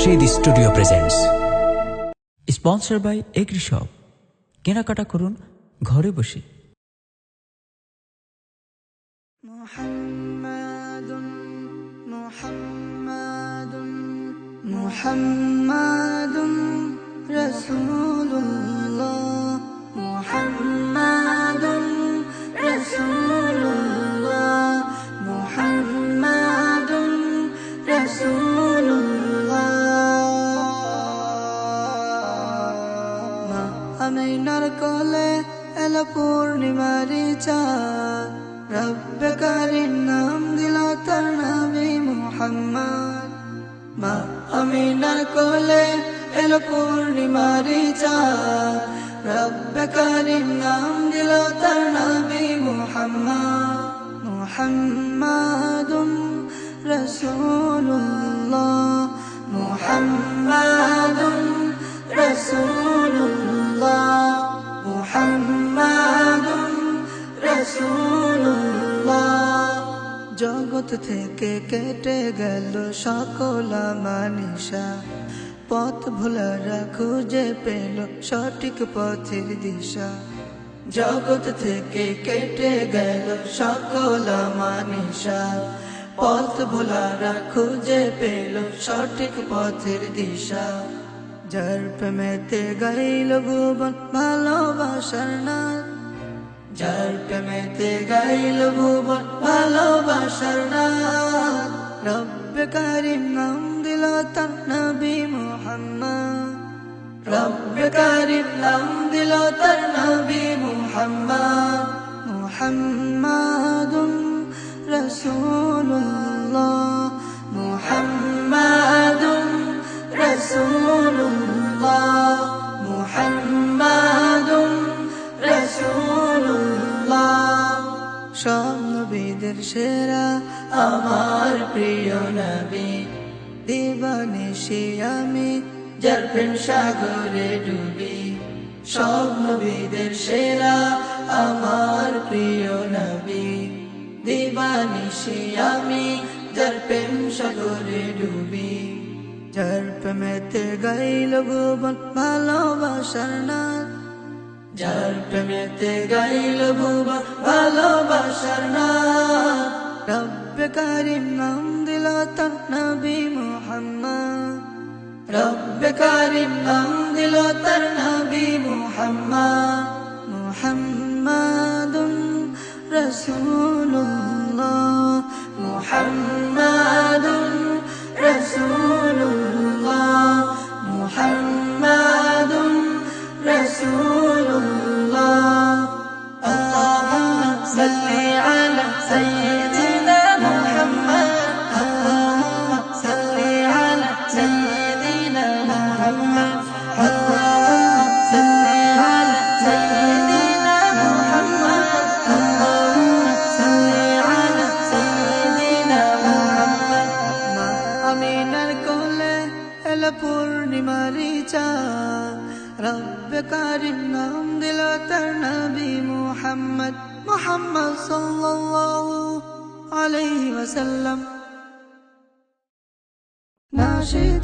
Rashed studio presents sponsor by agri shop কেনাকাটা করুন ঘরে বসে محمد محمد محمد رسول আমিনার কোলে, এলো পূর্ণিমারি কারিম নাম দিল তার নবী মুহাম্মদ। মা আমিনার কোলে এলো পূর্ণিমারি কারিম নাম দিল তার নবী মুহাম্মদ। মুহাম্মাদুন রাসূলুল্লাহ। মুহাম্মাদুন রাসূলুল্লাহ জগৎ থেকে কেটে গেল সকল মানিসা পথ ভোলারা খুঁজে পেল সঠিক পথের দিশা। জগৎ থেকে কেটে গেল সকল মানিসা পথ ভোলারা খুঁজে পেল সঠিক পথের দিশা। যার প্রেমেতে গাইল ভুবন ভালোবাসার নাম। যার প্রেমেতে গাইল ভুবন ভালোবাসার নাম। রব্বে কারিম নাম দিল তার নবী মুহাম্মদ। রব্বে কারিম নাম দিল তার নবী মুহাম্মদ। মুহাম্মাদুন রাসূলুল্লাহ। সব নবীদের সেরা, আমার প্রিয় নবী। দিবানিশি আমি, যার সাগরে ডুবি। সব নবীদের সেরা, আমার প্রিয় নবী। দিবানিশি আমি, যার সাগরে ডুবি। যার প্রেমেতে গাইল ভুবন ভালোবাসার নাথ যার প্রেমেতে গাইল ভুবা ভালোবাসার নাম রব্বে কারিম নাম দিল তার নবী মুহাম্মদ রব্বে কারিম নাম দিল তার নবী মুহাম্মদ মুহাম্মাদুন রাসূলুল্লাহ আমিনার কোলে এল পূর্ণিমারি চাঁদ রব্বে কারিম নাম দিল তার নবী মুহাম্মদ মুহাম্মদ সাল্লাল্লাহু আলাইহি ওয়াসাল্লাম। নাশিদ